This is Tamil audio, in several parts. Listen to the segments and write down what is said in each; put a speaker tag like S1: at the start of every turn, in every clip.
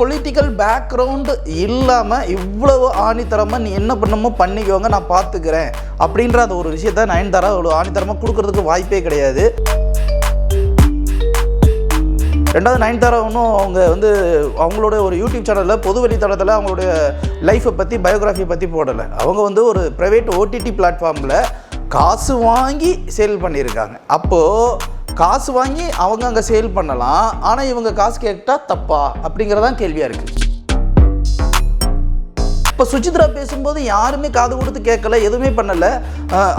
S1: பொலிட்டிக்கல் பேக்ரவுண்டு இல்லாமல் இவ்வளவு ஆணித்தரமாக நீ என்ன பண்ணமோ பண்ணிக்கோங்க நான் பார்த்துக்கிறேன் அப்படின்ற அந்த ஒரு விஷயத்த நயன்தாரா அவ்வளோ ஆணித்தரமாக கொடுக்கறதுக்கு வாய்ப்பே கிடையாது. ரெண்டாவது நயன்தாரா ஒன்றும் அவங்க வந்து அவங்களோட ஒரு யூடியூப் சேனலில் பொது வழித்தளத்தில் அவங்களுடைய லைஃப்பை பற்றி பயோகிராஃபியை பற்றி போடலை. அவங்க வந்து ஒரு ப்ரைவேட் ஓடிடி பிளாட்ஃபார்மில் காசு வாங்கி சேல் பண்ணியிருக்காங்க. அப்போது காசு வாங்கி அவங்க அங்கே சேல் பண்ணலாம் ஆனால் இவங்க காசு கேட்டால் தப்பா அப்படிங்கிறதான் கேள்வியாக இருக்குது இப்போ சுச்சித்ரா பேசும்போது யாருமே காது கொடுத்து கேட்கல எதுவுமே பண்ணலை.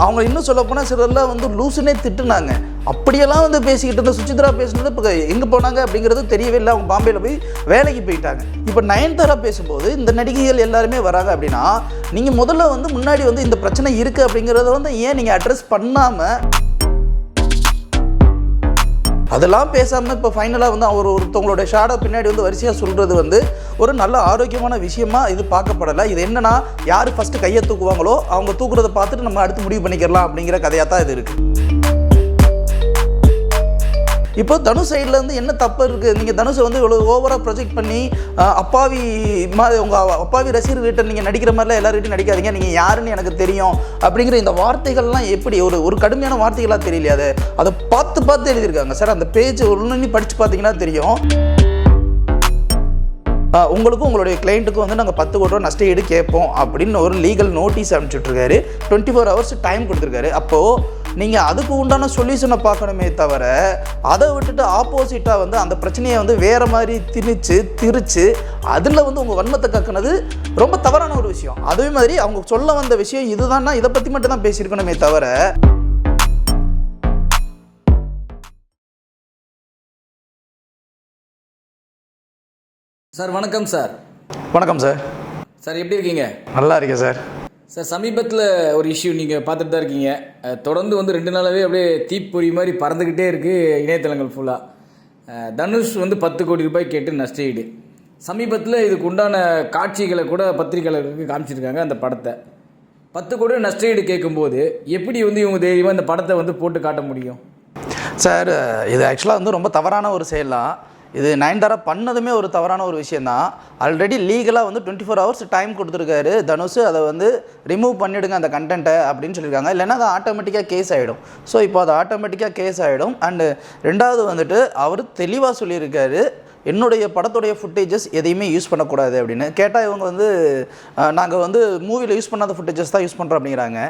S1: அவங்க இன்னும் சொல்ல போனால் சிலர்லாம் வந்து லூசுனே திட்டுனாங்க. அப்படியெல்லாம் வந்து பேசிக்கிட்டு இருந்த சுச்சித்ரா பேசுனது இப்போ எங்கே போனாங்க அப்படிங்கிறது தெரியவே இல்லை. அவங்க பாம்பேயில் போய் வேலைக்கு போயிட்டாங்க. இப்போ நயன்தாரா பேசும்போது இந்த நடிகைகள் எல்லாருமே வராங்க அப்படின்னா நீங்கள் முதல்ல வந்து முன்னாடி வந்து இந்த பிரச்சனை இருக்குது அப்படிங்கிறத வந்து ஏன் நீங்கள் அட்ரஸ் பண்ணாமல் அதெல்லாம் பேசாமல் இப்போ ஃபைனலாக வந்து அவர் ஒருத்தவங்களோட ஷாடோ பின்னாடி வந்து வரிசையாக சொல்கிறது வந்து ஒரு நல்ல ஆரோக்கியமான விஷயமா இது பார்க்கப்படலை. இது என்னென்னா யார் ஃபஸ்ட்டு கையை தூக்குவாங்களோ அவங்க தூக்குறதை பார்த்துட்டு நம்ம அடுத்து முடிவு பண்ணிக்கலாம் அப்படிங்கிற கதையாக தான் இது இருக்குது இப்போ தனுஷ் சைடில் என்ன தப்பு இருக்குது நீங்கள் தனுஷை வந்து இவ்வளோ ஓவராக ப்ரொஜெக்ட் பண்ணி அப்பாவி மாதிரி உங்கள் அப்பாவி ரசிகர்கிட்ட நீங்கள் நடிக்கிற மாதிரிலாம் எல்லார்கிட்டையும் நடிக்காதீங்க. நீங்கள் யாருன்னு எனக்கு தெரியும். அப்படிங்கிற இந்த வார்த்தைகள்லாம் எப்படி? ஒரு ஒரு கடுமையான வார்த்தைகளாக தெரியலையா அது? அதை பார்த்து பார்த்து எழுதியிருக்காங்க. சார் அந்த பேஜ் ஒன்று படித்து பார்த்தீங்கன்னா தெரியும். உங்களுக்கும் உங்களுடைய கிளைண்ட்டுக்கும் வந்து நாங்கள் பத்து கோடி ரூபா நஷ்ட ஈடு கேட்போம் அப்படின்னு ஒரு லீகல் நோட்டீஸ் அனுப்பிச்சுட்ருக்காரு டுவெண்ட்டி ஃபோர் ஹவர்ஸ் டைம் கொடுத்துருக்காரு. அப்போது நீங்கள் அதுக்கு உண்டான சொல்யூஷனை பார்க்கணுமே தவிர அதை விட்டுட்டு ஆப்போசிட்டாக வந்து அந்த பிரச்சனையை வந்து வேறு மாதிரி திணிச்சு திரிச்சு அதில் வந்து உங்கள் வன்மத்தை கக்குனது ரொம்ப தவறான ஒரு விஷயம். அதே மாதிரி அவங்க சொல்ல வந்த விஷயம் இதுதான்னா இதை பற்றி மட்டும் தான் பேசியிருக்கணுமே தவிர
S2: சார் வணக்கம் சார்.
S1: வணக்கம் சார்.
S2: சார் எப்படி இருக்கீங்க?
S1: நல்லா இருக்கேன் சார்.
S2: சார் சமீபத்தில் ஒரு இஷ்யூ நீங்கள் பார்த்துட்டு தான் இருக்கீங்க. தொடர்ந்து வந்து ரெண்டு நாளாகவே அப்படியே தீப்பொறி மாதிரி பறந்துக்கிட்டே இருக்குது இணையதளங்கள் ஃபுல்லாக தனுஷ் வந்து பத்து கோடி ரூபாய் கேட்டு நஷ்ட ஈடு சமீபத்தில் இதுக்கு உண்டான காட்சிகளை கூட பத்திரிகையாளர்களுக்கு காமிச்சிருக்காங்க அந்த படத்தை. பத்து கோடி நஷ்ட ஈடு கேட்கும்போது எப்படி வந்து இவங்க தைரியமாக இந்த படத்தை வந்து போட்டு காட்ட முடியும்?
S1: சார் இது ஆக்சுவலாக வந்து ரொம்ப தவறான ஒரு செயலாம் இது நயன்தாரா பண்ணதுமே ஒரு தவறான ஒரு விஷயந்தான் ஆல்ரெடி லீகலாக வந்து டுவெண்ட்டி ஃபோர் ஹவர்ஸ் டைம் கொடுத்துருக்காரு தனுஷ். அதை வந்து ரிமூவ் பண்ணிவிடுங்க அந்த கண்டென்ட்டை அப்படின்னு சொல்லியிருக்காங்க. இல்லைன்னா அது ஆட்டோமேட்டிக்காக கேஸ் ஆகிடும் ஸோ இப்போ அது ஆட்டோமேட்டிக்காக கேஸ் ஆகிடும் அண்டு ரெண்டாவது வந்துட்டு அவர் தெளிவாக சொல்லியிருக்காரு. என்னுடைய படத்துடைய ஃபுட்டேஜஸ் எதையுமே யூஸ் பண்ணக்கூடாது அப்படின்னு. கேட்டால் இவங்க வந்து நாங்கள் வந்து மூவியில் யூஸ் பண்ணாத ஃபுட்டேஜஸ் தான் யூஸ் பண்ணுறோம் அப்படிங்கிறாங்க.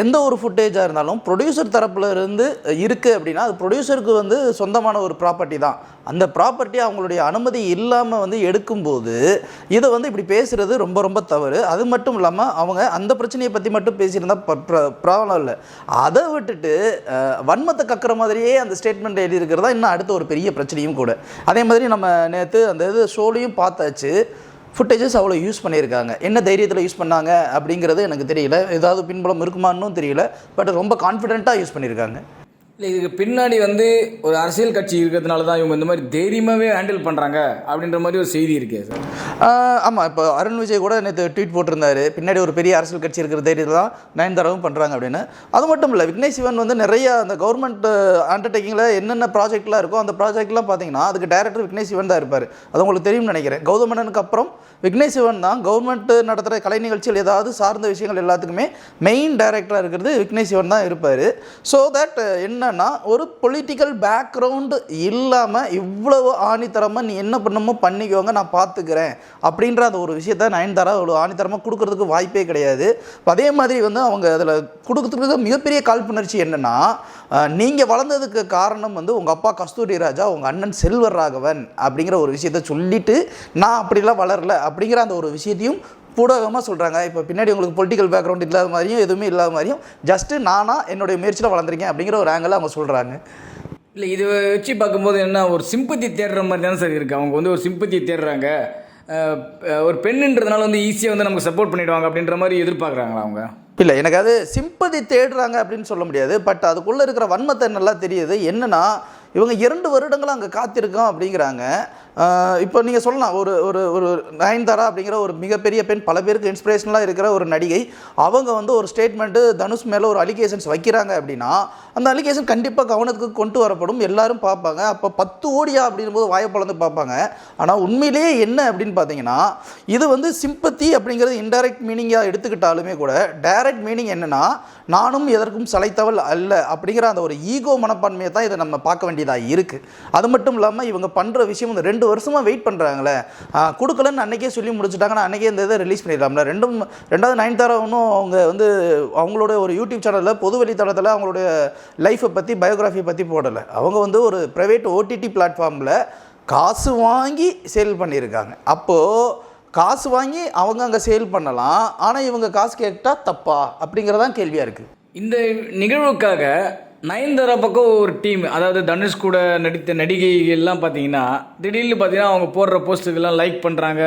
S1: எந்த ஒரு ஃபுட்டேஜாக இருந்தாலும் ப்ரொடியூசர் தரப்பில் இருந்து இருக்குது அப்படின்னா அது ப்ரொடியூசருக்கு வந்து சொந்தமான ஒரு ப்ராப்பர்ட்டி தான். அந்த ப்ராப்பர்ட்டி அவங்களுடைய அனுமதி இல்லாமல் வந்து எடுக்கும்போது இதை வந்து இப்படி பேசுகிறது ரொம்ப ரொம்ப தவறு. அது மட்டும் இல்லாமல் அவங்க அந்த பிரச்சனையை பற்றி மட்டும் பேசியிருந்தால் ப்ராப்ளம் இல்லை. அதை விட்டுட்டு வன்மத்தை கக்குற மாதிரியே அந்த ஸ்டேட்மெண்ட் எழுதியிருக்கிறதா இன்னும் அடுத்த ஒரு பெரிய பிரச்சனையும் கூட. அதே மாதிரி நம்ம நேற்று அந்த இது ஷோலையும் பார்த்தாச்சு. ஃபுட்டேஜஸ் அவ்வளோ யூஸ் பண்ணியிருக்காங்க. என்ன தைரியத்தில் யூஸ் பண்ணாங்க அப்படிங்கிறது எனக்கு தெரியல. ஏதாவது பின்புலம் இருக்குமான்னும் தெரியல. பட் ரொம்ப கான்ஃபிடென்ட்டாக யூஸ் பண்ணியிருக்காங்க.
S2: இல்லை இதுக்கு பின்னாடி வந்து ஒரு அரசியல் கட்சி இருக்கிறதுனால தான் இவங்க இந்த மாதிரி தைரியமாகவே ஹேண்டில் பண்ணுறாங்க அப்படின்ற மாதிரி ஒரு செய்தி இருக்கே சார்.
S1: ஆமாம் இப்போ அருண் விஜய் கூட நேற்று ட்வீட் போட்டிருந்தாரு. பின்னாடி ஒரு பெரிய அரசியல் கட்சி இருக்கிற தைரியத்தில் தான் நயன்தாராவும் பண்ணுறாங்க அப்படின்னு. அது மட்டும் இல்லை விக்னேஷ் சிவன் வந்து நிறைய அந்த கவர்மெண்ட் அண்டர்டேக்கிங்கில் என்னென்ன ப்ராஜெக்ட்லாம் இருக்கோ அந்த ப்ராஜெக்ட்லாம் பார்த்தீங்கன்னா அதுக்கு டேரக்டர் விக்னேஷ் சிவன் தான் இருப்பார். அது உங்களுக்கு தெரியும்னு நினைக்கிறேன். கௌதமனனுக்கு அப்புறம் விக்னேஷ் சிவன் தான் கவர்மெண்ட் நடத்துகிற கலை நிகழ்ச்சிகள் ஏதாவது சார்ந்த விஷயங்கள் எல்லாத்துக்குமே மெயின் டைரக்டராக இருக்கிறது விக்னேஷ் சிவன் தான் இருப்பார். ஸோ தட் என்ன என்னென்னா ஒரு பொலிட்டிக்கல் பேக்ரவுண்டு இல்லாமல் இவ்வளவு ஆணித்தரமாக நீ என்ன பண்ணமோ பண்ணிக்கோங்க நான் பார்த்துக்கிறேன் அப்படின்ற அந்த ஒரு விஷயத்த நயன்தாரா அவ்வளோ ஆணித்தரமாக கொடுக்கறதுக்கு வாய்ப்பே கிடையாது. அதே மாதிரி வந்து அவங்க அதில் கொடுக்கறதுக்கு மிகப்பெரிய காழ்ப்புணர்ச்சி என்னென்னா நீங்கள் வளர்ந்ததுக்கு காரணம் வந்து உங்கள் அப்பா கஸ்தூரி ராஜா உங்கள் அண்ணன் செல்வர் ராகவன் அப்படிங்கிற ஒரு விஷயத்த சொல்லிட்டு நான் அப்படிலாம் வளரல அப்படிங்கிற அந்த ஒரு விஷயத்தையும் பூடகமாக சொல்கிறாங்க இப்போ பின்னாடி உங்களுக்கு பொலிட்டிக்கல் பேக்ரவுண்ட் இல்லாத மாதிரியும் எதுவுமே இல்லாத மாதிரியும் ஜஸ்ட்டு நானாக என்னுடைய முயற்சியில் வளர்ந்துருக்கேன் அப்படிங்கிற ஒரு ஆங்கிள் அவங்க சொல்கிறாங்க
S2: இல்லை இது வச்சு பார்க்கும்போது என்ன ஒரு சிம்பத்தி தேடுற மாதிரி தானே சார் இருக்குது அவங்க வந்து ஒரு சிம்பத்தி தேடுறாங்க. ஒரு பெண்ணுன்றதுனால வந்து ஈஸியாக வந்து நமக்கு சப்போர்ட் பண்ணிடுவாங்க அப்படின்ற மாதிரி எதிர்பார்க்குறாங்களா அவங்க?
S1: இல்லை எனக்கு அது சிம்பதி தேடுறாங்க அப்படின்னு சொல்ல முடியாது. பட் அதுக்குள்ளே இருக்கிற வன்மத்தை நல்லா தெரியுது. என்னன்னா இவங்க இரண்டு வருடங்களும் அங்கே காத்திருக்கோம் அப்படிங்கிறாங்க. இப்போ நீங்கள் சொல்லலாம் ஒரு ஒரு ஒரு நயன்தாரா அப்படிங்கிற ஒரு மிகப்பெரிய பெண் பல பேருக்கு இன்ஸ்பிரேஷனலாக இருக்கிற ஒரு நடிகை அவங்க வந்து ஒரு ஸ்டேட்மெண்ட்டு தனுஷ் மேலே ஒரு அலிகேஷன்ஸ் வைக்கிறாங்க அப்படின்னா அந்த அலிகேஷன் கண்டிப்பாக கவனத்துக்கு கொண்டு வரப்படும். எல்லாரும் பார்ப்பாங்க. அப்போ பத்து ஓடியா அப்படிங்கும்போது வாயை பிளந்து பார்ப்பாங்க. ஆனால் உண்மையிலேயே என்ன அப்படின்னு பார்த்தீங்கன்னா இது வந்து சிம்பத்தி அப்படிங்கிறது இன்டைரக்ட் மீனிங்காக எடுத்துக்கிட்டாலுமே கூட டைரக்ட் மீனிங் என்னன்னா நானும் எதற்கும் சளைத்தவள் அல்ல அப்படிங்கிற அந்த ஒரு ஈகோ மனப்பான்மையை தான் இதை நம்ம பார்க்க வேண்டியதாக இருக்குது அது மட்டும் இல்லாமல் இவங்க பண்ணுற விஷயம் இந்த ரெண்டு வருஷமாக வெயிட் பண்ணுறாங்களே கொடுக்கலன்னு அன்னைக்கே சொல்லி முடிச்சுட்டாங்கன்னா அன்னைக்கே இந்த இதை ரிலீஸ் பண்ணிடலாம்ல. ரெண்டும் ரெண்டாவது நயன்தாரா ஒன்றும் அவங்க வந்து அவங்களோட ஒரு யூடியூப் சேனலில் பொது வழித்தளத்தில் அவங்களுடைய லைஃப்பை பற்றி பயோகிராஃபியை பற்றி போடலை. அவங்க வந்து ஒரு ப்ரைவேட் ஓடிடி பிளாட்ஃபார்மில் காசு வாங்கி சேல் பண்ணியிருக்காங்க. அப்போது காசு வாங்கி அவங்க அங்கே சேல் பண்ணலாம். ஆனால் இவங்க காசு கேட்டால் தப்பா? அப்படிங்கிறதான் கேள்வியாக இருக்குது
S2: இந்த நிகழ்வுக்காக நயன்தாரா பக்கம் ஒரு டீம் அதாவது தனுஷ் கூட நடித்த நடிகைகள்லாம் பார்த்தீங்கன்னா திடீர்னு பார்த்தீங்கன்னா அவங்க போடுற போஸ்ட்டுக்கெல்லாம் லைக் பண்ணுறாங்க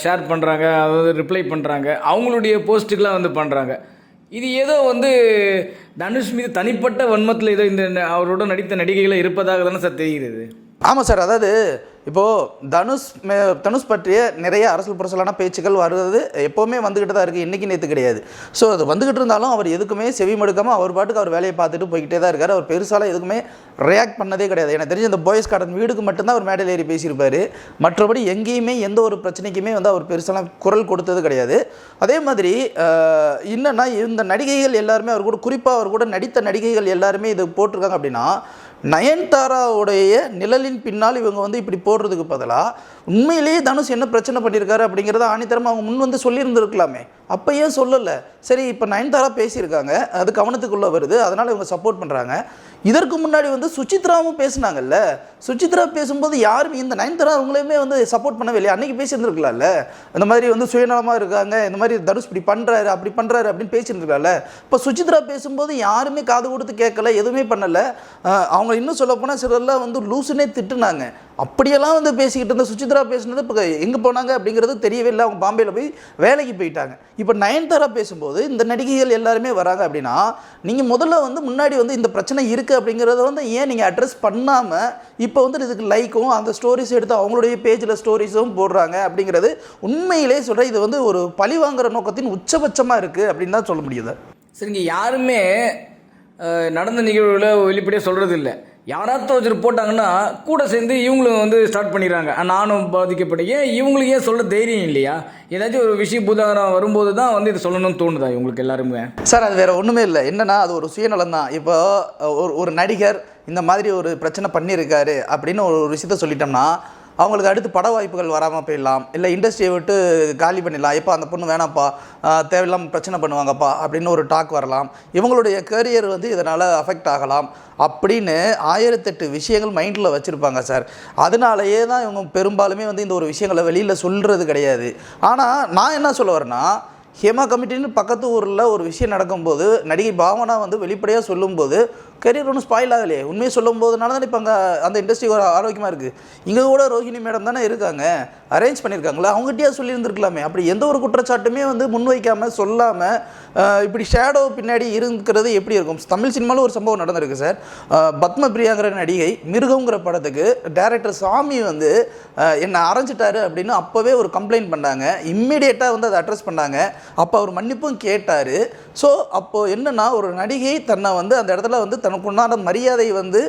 S2: ஷேர் பண்ணுறாங்க அதாவது ரிப்ளை பண்ணுறாங்க அவங்களுடைய போஸ்ட்டுக்கெலாம் வந்து பண்ணுறாங்க இது ஏதோ வந்து தனுஷ் மீது தனிப்பட்ட வன்மத்தில் ஏதோ இந்த ந- அவரோட நடித்த நடிகைகளை இருப்பதாக தானே சார் தெரிகிறது?
S1: ஆமாம் சார் அதாவது இப்போது தனுஷ் மே தனுஷ் பற்றிய நிறைய அரசியல் புரசலான பேச்சுக்கள் வருவது எப்போவுமே வந்துக்கிட்டு தான் இருக்குது இன்றைக்கி நேற்று கிடையாது. ஸோ அது வந்துக்கிட்டு இருந்தாலும் அவர் எதுக்குமே செவி மடுக்காமல் அவர் பாட்டுக்கு அவர் வேலையை பார்த்துட்டு போய்கிட்டே தான் இருக்கார். அவர் பெருசாலாம் எதுக்குமே ரியாக்ட் பண்ணதே கிடையாது. எனக்கு தெரிஞ்ச இந்த பாய்ஸ் கார்டன் வீடுக்கு மட்டும்தான் அவர் மேடையில் ஏறி பேசியிருப்பார். மற்றபடி எங்கேயுமே எந்த ஒரு பிரச்சனைக்குமே வந்து அவர் பெருசாலாம் குரல் கொடுத்தது கிடையாது. அதே மாதிரி என்னென்னா என்னன்னா இந்த நடிகைகள் எல்லாருமே அவர் கூட குறிப்பாக அவர் கூட நடித்த நடிகைகள் எல்லாருமே இது போட்டிருக்காங்க அப்படின்னா நயன்தாராவுடைய நிழலின் பின்னால் இவங்க வந்து இப்படி போடுறதுக்கு பதிலாக உண்மையிலேயே தனுஷ் என்ன பிரச்சனை பண்ணியிருக்காரு அப்படிங்கிறத ஆணித்தரமாக அவங்க முன் வந்து சொல்லியிருந்திருக்கலாமே. அப்போ ஏன் சொல்லலை? சரி இப்போ நயன்தாரா பேசியிருக்காங்க அது கவனத்துக்குள்ளே வருது அதனால் இவங்க சப்போர்ட் பண்ணுறாங்க இதற்கு முன்னாடி வந்து சுச்சித்ராவும் பேசுனாங்கல்ல? சுச்சித்ரா பேசும்போது யாரும் இந்த நயன்தாரா அவங்களையுமே வந்து சப்போர்ட் பண்ணவே இல்லையா? அன்றைக்கி பேசியிருந்துருக்கலாம்ல? இந்த மாதிரி வந்து சுயநலமாக இருக்காங்க இந்த மாதிரி தனுஷ் இப்படி பண்ணுறாரு அப்படி பண்ணுறாரு அப்படின்னு பேசியிருந்துருக்கலாம்ல? இப்போ சுச்சித்ரா பேசும்போது யாருமே காது கொடுத்து கேட்கல எதுவுமே பண்ணலை. அவங்க இன்னும் சொல்லப்போனால் சிலர்லாம் வந்து லூசுனே திட்டுனாங்க. அப்படியெல்லாம் வந்து பேசிக்கிட்டு இருந்த சுசித்ரா பேசுனது இப்போ எங்கே போனாங்க அப்படிங்கிறது தெரியவே இல்லை. அவங்க பாம்பேயில் போய் வேலைக்கு போயிட்டாங்க. இப்போ நயன்தாரா பேசும்போது இந்த நடிகைகள் எல்லாருமே வராங்க அப்படின்னா நீங்கள் முதல்ல வந்து முன்னாடி வந்து இந்த பிரச்சனை இருக்குது அப்படிங்கிறத வந்து ஏன் நீங்கள் அட்ரஸ் பண்ணாமல் இப்போ வந்து இதுக்கு லைக்கும் அந்த ஸ்டோரிஸ் எடுத்து அவங்களுடைய பேஜில் ஸ்டோரிஸும் போடுறாங்க அப்படிங்கிறது உண்மையிலே சொல்கிறேன் இது வந்து ஒரு பழி வாங்குற நோக்கத்தின் உச்சபட்சமாக இருக்குது அப்படின்னு தான் சொல்ல முடியுது.
S2: சரிங்க யாருமே நடந்த நிகழ்வுகளை வெளிப்படையாக சொல்கிறது இல்லை யாராவது ஒருத்தர் போட்டாங்கன்னா கூட சேர்ந்து இவங்களும் வந்து ஸ்டார்ட் பண்ணிடுறாங்க. நானும் பாதிக்கப்பட்டேன். ஏன் இவங்களுக்கு ஏன் சொல்ல தைரியம் இல்லையா? ஏதாச்சும் ஒரு விஷயம் புதாகரம் வரும்போது தான் வந்து இது சொல்லணும்னு தோணுதா இவங்களுக்கு எல்லாருமே
S1: சார் அது வேறு ஒன்றுமே இல்லை. என்னன்னா அது ஒரு சுயநலம் தான் இப்போ ஒரு ஒரு நடிகர் இந்த மாதிரி ஒரு பிரச்சனை பண்ணியிருக்காரு அப்படின்னு ஒரு ஒரு விஷயத்த சொல்லிட்டோம்னா அவங்களுக்கு அடுத்து பட வாய்ப்புகள் வராமல் போயிடலாம். இல்லை இண்டஸ்ட்ரியை விட்டு காலி பண்ணிடலாம். எப்போ அந்த பொண்ணு வேணாம்ப்பா. தேவையில்லாமல் பிரச்சனை பண்ணுவாங்கப்பா அப்படின்னு ஒரு டாக் வரலாம். இவங்களுடைய கரியர் வந்து இதனால் அஃபெக்ட் ஆகலாம். அப்படின்னு ஆயிரத்தெட்டு விஷயங்கள் மைண்டில் வச்சுருப்பாங்க சார் அதனாலேயே தான் இவங்க பெரும்பாலுமே வந்து இந்த ஒரு விஷயங்களை வெளியில் சொல்கிறது கிடையாது. ஆனால் நான் என்ன சொல்ல வரேன்னா ஹேமா கமிட்டின்னு பக்கத்து ஊரில் ஒரு விஷயம் நடக்கும்போது நடிகை பாவனா வந்து வெளிப்படையாக சொல்லும்போது கரியர் ஒன்றும் ஸ்பாயில் ஆகலையே. உண்மையை சொல்லும் போதுனால தான் இப்போ அங்கே அந்த இண்டஸ்ட்ரி ஒரு ஆரோக்கியமாக இருக்குது இங்கே கூட ரோஹிணி மேடம் தானே இருக்காங்க. அரேஞ்ச் பண்ணியிருக்காங்களா அவங்ககிட்டயே சொல்லியிருந்துருக்கலாமே. அப்படி எந்த ஒரு குற்றச்சாட்டுமே வந்து முன்வைக்காமல் சொல்லாமல் இப்படி ஷேடோ பின்னாடி இருக்கிறது எப்படி இருக்கும்? தமிழ் சினிமாவில் ஒரு சம்பவம் நடந்திருக்கு சார். பத்ம பிரியாங்கிற நடிகை மிருகங்கிற படத்துக்கு டேரக்டர் சாமி வந்து என்னை அரைஞ்சிட்டாரு அப்படின்னு அப்போவே ஒரு கம்ப்ளைண்ட் பண்ணாங்க. இம்மிடியேட்டாக வந்து அதை அட்ரஸ் பண்ணாங்க. அப்போ அவர் மன்னிப்பும் கேட்டார். ஸோ அப்போது என்னன்னா ஒரு நடிகை தன்னை வந்து அந்த இடத்துல வந்து தனக்குண்டான மரியாதை வந்து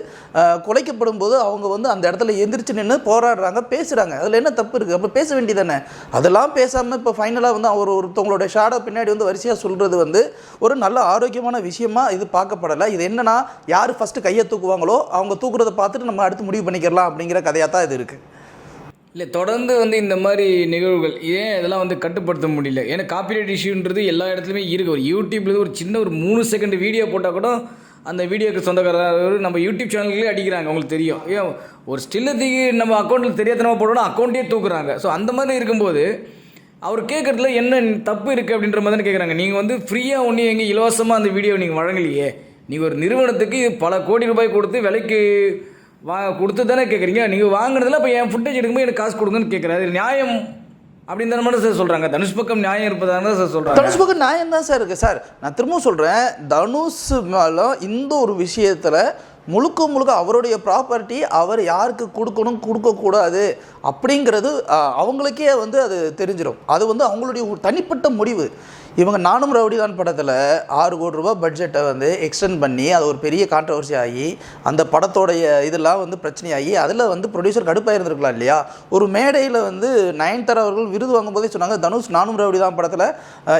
S1: குலைக்கப்படும் போது அவங்க வந்து அந்த இடத்துல எந்திரிச்சு நின்று போராடுறாங்க பேசுகிறாங்க அதில் என்ன தப்பு இருக்குது அப்போ பேச வேண்டியதானே அதெல்லாம் பேசாமல் இப்போ ஃபைனலாக வந்து அவர் ஒருத்தவங்களோட ஷாடோ பின்னாடி வந்து வரிசையாக சொல்கிறது வந்து ஒரு நல்ல ஆரோக்கியமான விஷயமா இது பார்க்கப்படலை. இது என்னென்னா யார் ஃபஸ்ட்டு கையை தூக்குவாங்களோ அவங்க தூக்குறதை பார்த்துட்டு நம்ம அடுத்து முடிவு பண்ணிக்கலாம் அப்படிங்கிற கதையாக தான் இது இருக்குது
S2: இல்லை தொடர்ந்து வந்து இந்த மாதிரி நிகழ்வுகள் ஏன் இதெல்லாம் வந்து கட்டுப்படுத்த முடியல? ஏன்னா காப்பிரைட் இஷ்யூன்றது எல்லா இடத்துலையுமே இருக்குது ஒரு யூடியூப்ல ஒரு சின்ன ஒரு மூணு செகண்ட் வீடியோ போட்டால் கூட அந்த வீடியோக்கு சொந்தக்காரர் நம்ம யூடியூப் சேனல்களே அடிக்கிறாங்க அவங்களுக்கு தெரியும். ஏன் ஒரு ஸ்டில்லத்துக்கு நம்ம அக்கௌண்ட்டில் தெரியாதனமாக போட்டோம்னா அக்கௌண்ட்டே தூக்குறாங்க. ஸோ அந்த மாதிரி இருக்கும்போது அவர் கேட்குறதுல என்ன தப்பு இருக்குது அப்படின்ற மாதிரி தான் கேட்குறாங்க நீங்கள் வந்து ஃப்ரீயாக ஒன்றும் எங்கே இலவசமாக அந்த வீடியோ நீங்கள் வழங்கலையே. நீங்கள் ஒரு நிறுவனத்துக்கு பல கோடி ரூபாய் கொடுத்து விலைக்கு வா கொடுத்து தானே கேட்குறீங்க நீங்கள் வாங்கினதில் இப்போ என் ஃபுட்டேஜ் எடுக்கும்போது எனக்கு காசு கொடுங்கன்னு கேட்குறாரு நியாயம். அப்படின்னு தானே சார் சொல்கிறாங்க தனுஷ் பக்கம் நியாயம் இருப்பதாக தான் சார் சொல்கிறாங்க
S1: தனுஷ் பக்கம் நியாயம் தான் சார் இருக்குது சார் நான் திரும்பவும் சொல்கிறேன் தனுஷ் மேலே இந்த ஒரு விஷயத்தில் முழுக்க முழுக்க அவருடைய ப்ராப்பர்ட்டி அவர் யாருக்கு கொடுக்கணும் கொடுக்கக்கூடாது அப்படிங்கிறது அவங்களுக்கே வந்து அது தெரிஞ்சிடும் அது வந்து அவங்களுடைய ஒரு தனிப்பட்ட முடிவு. இவங்க நானும் ரவுடிதான் படத்தில் ஆறு கோடி ரூபா பட்ஜெட்டை வந்து எக்ஸ்டெண்ட் பண்ணி அது ஒரு பெரிய கான்ட்ரவர்சி ஆகி அந்த படத்தோடைய இதெல்லாம் வந்து பிரச்சனையாகி அதில் வந்து ப்ரொடியூசர் கடுப்பாக இருந்திருக்கலாம் இல்லையா? ஒரு மேடையில் வந்து நயன்தாரா அவர்கள் விருது வாங்கும்போதே சொன்னாங்க தனுஷ் நானும் ரவுடி தான் படத்தில்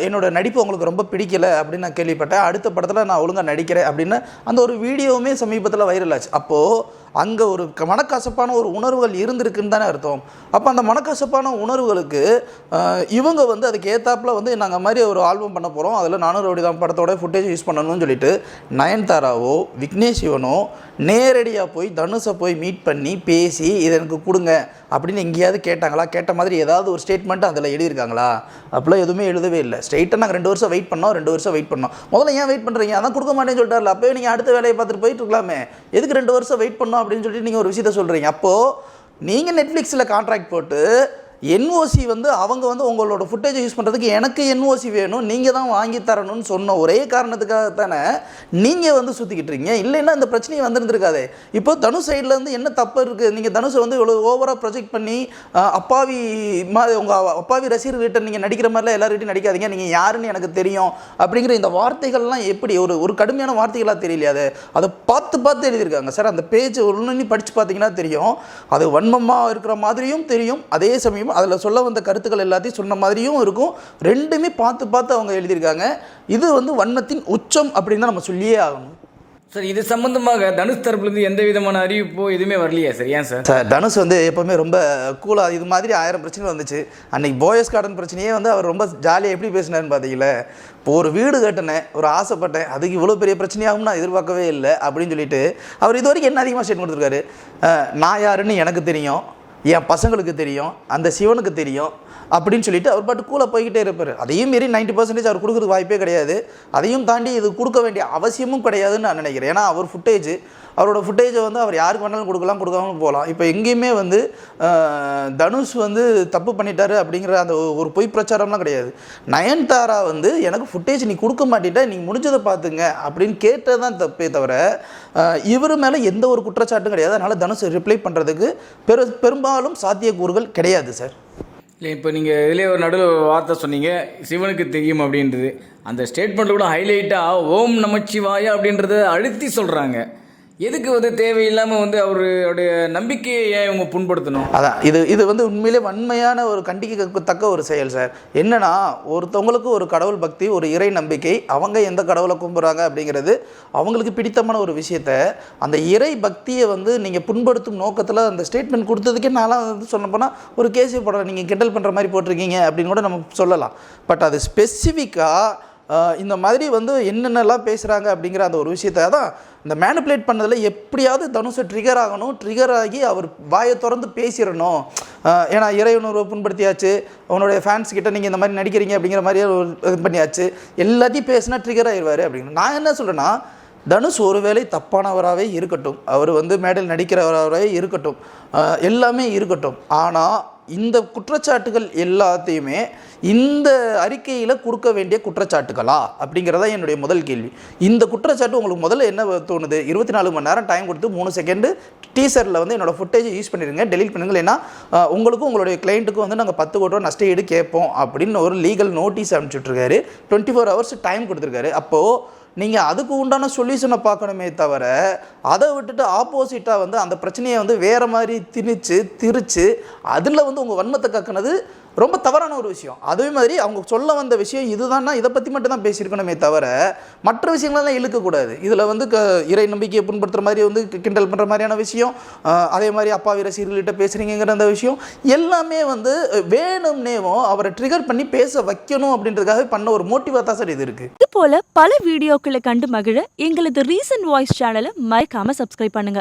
S1: என்னோட நடிப்பு உங்களுக்கு ரொம்ப பிடிக்கல அப்படின்னு நான் கேள்விப்பட்டேன். அடுத்த படத்தில் நான் ஒழுங்காக நடிக்கிறேன் அப்படின்னு அந்த ஒரு வீடியோவுமே சமீபத்தில் வைரல் ஆச்சு. அப்போது அங்கே ஒரு க- மனக்கசப்பான ஒரு உணர்வுகள் இருந்திருக்குன்னு தானே அர்த்தம். அப்போ அந்த மனக்கசப்பான உணர்வுகளுக்கு இவங்க வந்து அதுக்கு ஏத்தாப்பில் வந்து நாங்கள் மாதிரி ஒரு ஆல்பம் பண்ண போகிறோம் அதில் நானூறு ரவுடி தான் படத்தோட ஃபுட்டேஜ் யூஸ் பண்ணணும்னு சொல்லிட்டு நயன்தாராவோ விக்னேஷ் சிவனோ நேரடியாக போய் தனுஷை போய் மீட் பண்ணி பேசி இதை எனக்கு கொடுங்க அப்படின்னு எங்கேயாவது கேட்டாங்களா? கேட்ட மாதிரி ஏதாவது ஒரு ஸ்டேட்மெண்ட் அதில் எழுதியிருக்காங்களா? அப்படிலாம் எதுவுமே எழுதவே இல்லை. ஸ்ட்ரெயிட்டாக நாங்கள் ரெண்டு வருஷம் வெயிட் பண்ணோம். ரெண்டு வருஷம் வெயிட் பண்ணோம். முதல்ல ஏன் வெயிட் பண்ணுறீங்க அதான் கொடுக்க மாட்டேன்னு சொல்லிட்டார்ல. அப்போயே நீங்கள் அடுத்த வேலையை பார்த்துட்டு போயிட்டு இருக்கலாமே. எதுக்கு ரெண்டு வருஷம் வெயிட் பண்ணோம்? அப்படின்னு சொல்லிட்டு நீங்கள் ஒரு விஷயத்த சொல்கிறீங்க அப்போது நீங்கள் நெட்ஃப்ளிக்ஸில் கான்ட்ராக்ட் போட்டு என்ஓசி வந்து அவங்க வந்து உங்களோட ஃபுட்டேஜ் யூஸ் பண்ணுறதுக்கு எனக்கு என்ஓசி வேணும் நீங்கள் தான் வாங்கி தரணும்னு சொன்ன ஒரே காரணத்துக்காக தானே நீங்கள் வந்து சுற்றிக்கிட்டு இருக்கீங்க. இல்லைன்னா இந்த பிரச்சனையை வந்துருந்துருக்காதே. இப்போ தனுஷ் சைடில் இருந்து என்ன தப்பு இருக்குது நீங்கள் தனுஷை வந்து இவ்வளோ ஓவராக ப்ரொஜெக்ட் பண்ணி அப்பாவி மாதிரி உங்கள் அப்பாவி ரசிகர்கிட்ட நீங்கள் நடிக்கிற மாதிரிலாம் எல்லார்கிட்டையும் நடிக்காதீங்க. நீங்கள் யாருன்னு எனக்கு தெரியும் அப்படிங்கிற இந்த வார்த்தைகள்லாம் எப்படி ஒரு ஒரு கடுமையான வார்த்தைகளாக தெரியலையாது அதை? பார்த்து பார்த்து எழுதியிருக்காங்க. சார் அந்த பேஜ் ஒன்று படித்து பார்த்தீங்கன்னா தெரியும். அது வன்மமாக இருக்கிற மாதிரியும் தெரியும். அதே சமயம் அதில் சொல்ல வந்த கருத்துக்கள் எல்லாத்தையும் சொன்ன மாதிரியும் இருக்கும். ரெண்டுமே பார்த்து பார்த்து அவங்க எழுதியிருக்காங்க. இது வந்து வன்மத்தின் உச்சம் அப்படின்னு தான் நம்ம சொல்லியே ஆகணும்.
S2: சார் இது சம்பந்தமாக தனுஷ் தரப்புலேருந்து எந்த விதமான அறிவிப்போ எதுவுமே வரலையா சார். ஏன் சார்?
S1: சார் தனுஷ் வந்து எப்போவுமே ரொம்ப கூலாக இது மாதிரி ஆயிரம் பிரச்சனை வந்துச்சு. அன்னைக்கு போயஸ் கார்டன் பிரச்சனையே வந்து அவர் ரொம்ப ஜாலியாக எப்படி பேசினார்னு பார்த்தீங்களே இப்போ ஒரு வீடு கட்டினேன் ஒரு ஆசைப்பட்டேன் அதுக்கு இவ்வளோ பெரிய பிரச்சனையாகும் நான் எதிர்பார்க்கவே இல்லை அப்படின்னு சொல்லிட்டு அவர் இது வரைக்கும் என்ன அதிகமாக ஸ்டேட் கொடுத்துருக்காரு? நான் யாருன்னு எனக்கு தெரியும். என் பசங்களுக்கு தெரியும் அந்த சிவனுக்கு தெரியும் அப்படின்னு சொல்லிட்டு அவர் பாட்டு கூல போய்கிட்டே இருப்பார். அதையும் மீறி 90% பர்சன்டேஜ் அவர் கொடுக்குறதுக்கு வாய்ப்பே கிடையாது. அதையும் தாண்டி இது கொடுக்க வேண்டிய அவசியமும் கிடையாதுன்னு நான் நினைக்கிறேன். ஏன்னா அவர் ஃபுட்டேஜ் அவரோட ஃபுட்டேஜை வந்து அவர் யாருக்கு வேணாலும் கொடுக்கலாம் கொடுக்காம போகலாம். இப்போ எங்கேயுமே வந்து தனுஷ் வந்து தப்பு பண்ணிட்டாரு அப்படிங்கிற அந்த ஒரு பொய் பிரச்சாரம்லாம் கிடையாது. நயன்தாரா வந்து எனக்கு ஃபுட்டேஜ் நீ கொடுக்க மாட்டேட்ட நீங்கள் முடிஞ்சதை பார்த்துங்க அப்படின்னு கேட்டது தான் தப்பே தவிர இவர் மேலே எந்த ஒரு குற்றச்சாட்டும் கிடையாது. அதனால் தனுஷ் ரிப்ளை பண்ணுறதுக்கு பெரு பெரும்பாலும் சாத்தியக்கூறுகள் கிடையாது சார்
S2: இல்லை இப்போ நீங்கள் இதிலே ஒரு நடுவில் ஒரு வார்த்தை சொன்னீங்க சிவனுக்கு தெரியும் அப்படின்றது. அந்த ஸ்டேட்மெண்ட்டில் கூட ஹைலைட்டாக ஓம் நமச்சிவாயா அப்படின்றத அழுத்தி சொல்கிறாங்க எதுக்கு வந்து தேவையில்லாமல் வந்து அவருடைய நம்பிக்கையை ஏன் இவங்க புண்படுத்தணும்?
S1: அதான் இது இது வந்து உண்மையிலே வன்மையான ஒரு கண்டிக்கத்தக்க ஒரு செயல் சார். என்னென்னா ஒருத்தவங்களுக்கு ஒரு கடவுள் பக்தி ஒரு இறை நம்பிக்கை அவங்க எந்த கடவுளை கும்பிட்றாங்க அப்படிங்கிறது அவங்களுக்கு பிடித்தமான ஒரு விஷயத்த அந்த இறை பக்தியை வந்து நீங்கள் புண்படுத்தும் நோக்கத்தில் அந்த ஸ்டேட்மெண்ட் கொடுத்ததுக்கே நான்லாம் வந்து சொன்ன போனால் ஒரு கேசி படம் நீங்கள் கிண்டல் பண்ணுற மாதிரி போட்டிருக்கீங்க அப்படின்னு கூட நம்ம சொல்லலாம். பட் அது ஸ்பெசிஃபிக்காக இந்த மாதிரி வந்து என்னென்னலாம் பேசுகிறாங்க அப்படிங்கிற அந்த ஒரு விஷயத்தை தான் இந்த மேனிப்புலேட் பண்ணதில் எப்படியாவது தனுஷை ட்ரிகர் ஆகணும் ட்ரிகர் ஆகி அவர் வாயை திறந்து பேசிடணும். ஏன்னா இறைவனுரை புண்படுத்தியாச்சு அவனுடைய ஃபேன்ஸ் கிட்ட நீங்கள் இந்த மாதிரி நடிக்கிறீங்க அப்படிங்கிற மாதிரி ஒரு இது பண்ணியாச்சு எல்லாத்தையும் பேசினா ட்ரிகர் ஆயிடுவார் அப்படின்னு. நான் என்ன சொல்கிறேன்னா தனுஷ் ஒருவேளை தப்பானவராகவே இருக்கட்டும் அவர் வந்து மேடையில் நடிக்கிறவராகவே இருக்கட்டும் எல்லாமே இருக்கட்டும். ஆனால் இந்த குற்றச்சாட்டுகள் எல்லாத்தையுமே இந்த அறிக்கையில் கொடுக்க வேண்டிய குற்றச்சாட்டுகளா? அப்படிங்கிறதா என்னுடைய முதல் கேள்வி. இந்த குற்றச்சாட்டு உங்களுக்கு முதல்ல என்ன தோணுது? இருபத்தி நாலு மணி நேரம் டைம் கொடுத்து மூணு செகண்டு டீசரில் வந்து என்னோட ஃபுட்டேஜ் யூஸ் பண்ணிடுங்க டெலிட் பண்ணுங்கள் ஏன்னா உங்களுக்கும் உங்களுடைய கிளைண்ட்டுக்கும் வந்து நாங்கள் பத்து கோடி ரூபா நஷ்ட ஈடு கேட்போம் அப்படின்னு ஒரு லீகல் நோட்டீஸ் அனுப்பிச்சுட்ருக்காரு டுவெண்ட்டி ஃபோர் ஹவர்ஸ் டைம் கொடுத்துருக்காரு. அப்போது நீங்கள் அதுக்கு உண்டான சொல்யூஷனை பார்க்கணுமே தவிர அதை விட்டுட்டு ஆப்போசிட்டாக வந்து அந்த பிரச்சனையை வந்து வேறு மாதிரி திணிச்சு திரிச்சு அதில் வந்து உங்கள் வன்மத்தை கக்குனது ரொம்ப தவறான ஒரு விஷயம். அதே மாதிரி அவங்க சொல்ல வந்த விஷயம் இதுதான்னா இதை பற்றி மட்டும் தான் பேசியிருக்கணுமே தவிர மற்ற விஷயங்களெல்லாம் இழுக்கக்கூடாது. இதில் வந்து க இறை நம்பிக்கையை புண்படுத்துகிற மாதிரி வந்து கிண்டல் பண்ணுற மாதிரியான விஷயம் அதே மாதிரி அப்பாவி ரசிகர்கள்கிட்ட பேசுகிறீங்கிற அந்த விஷயம் எல்லாமே வந்து அஹ், வேணும்னேவும் அவரை ட்ரிகர் பண்ணி பேச வைக்கணும் அப்படின்றதுக்காக பண்ண ஒரு மோட்டிவாக தான் சார் இது இருக்குது
S3: இது போல பல வீடியோக்களை கண்டு மகிழ எங்களது ரீசன்ட் வாய்ஸ் சேனலை மறக்காம சப்ஸ்கிரைப் பண்ணுங்கள்